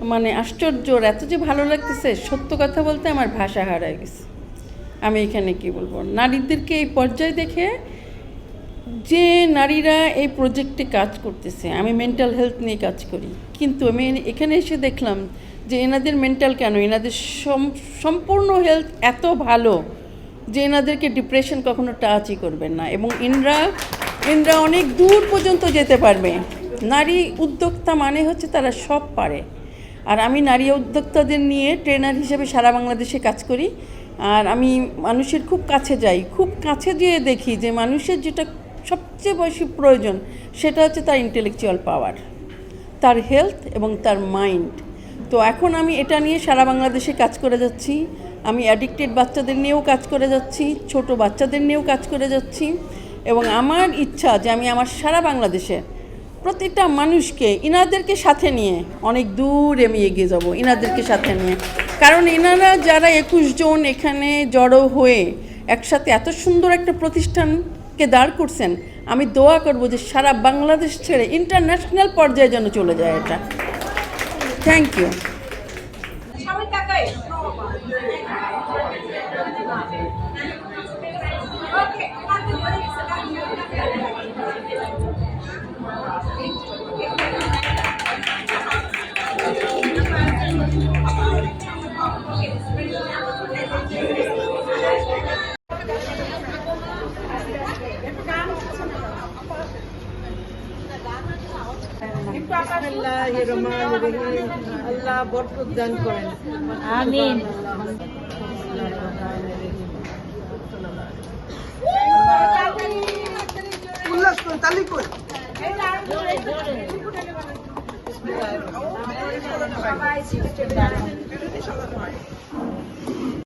মানে আশ্চর্য এত যে ভালো লাগতেছে, সত্য কথা বলতে আমার ভাষা হারায় গেছে। আমি এখানে কি বলব? নারীদেরকে এই পর্যায়ে দেখে যে নারীরা এই প্রজেক্টে কাজ করতেছে, আমি মেন্টাল হেলথ নিয়ে কাজ করি। কিন্তু আমি এখানে এসে দেখলাম যে এনাদের মেন্টাল কেন? এনাদের সম- সম্পূর্ণ হেলথ এত ভালো যে এনাদেরকে ডিপ্রেশন কখনো টাচই করবেন না। এবং ইনরা ইনরা অনেক দূর পর্যন্ত যেতে পারবে। নারী উদ্যোক্তা মানে হচ্ছে তারা সব পারে। আর আমি নারী উদ্যোক্তাদের নিয়ে ট্রেনার হিসেবে সারা বাংলাদেশে কাজ করি। আর আমি মানুষের খুব কাছে যাই। খুব কাছে যেয়ে দেখি যে মানুষের যেটা সবচেয়ে বেশি প্রয়োজন, সেটা হচ্ছে তার ইন্টেলেকচুয়াল পাওয়ার তার হেলথ এবং তার মাইন্ড তো এখন আমি এটা নিয়ে সারা বাংলাদেশে কাজ করে যাচ্ছি। আমি অ্যাডিক্টেড বাচ্চাদের নিয়েও কাজ করে যাচ্ছি, ছোট বাচ্চাদের নিয়েও কাজ করে যাচ্ছি। এবং আমার ইচ্ছা যে আমি আমার সারা বাংলাদেশে প্রতিটা মানুষকে, ইনাদেরকে সাথে নিয়ে অনেক দূর আমি এগিয়ে যাব, ইনাদেরকে সাথে নিয়ে। কারণ ইনারা যারা একুশ জন এখানে জড়ো হয়ে একসাথে এত সুন্দর একটা প্রতিষ্ঠানকে দাঁড় করছেন, আমি দোয়া করব যে সারা বাংলাদেশ ছেড়ে ইন্টারন্যাশনাল পর্যায়ে যেন চলে যায় এটা। থ্যাংক ইউ আল্লাহ বরকত দান করেন আমিন উল্লাস করুন তালি করুন সবাই সাজা পায়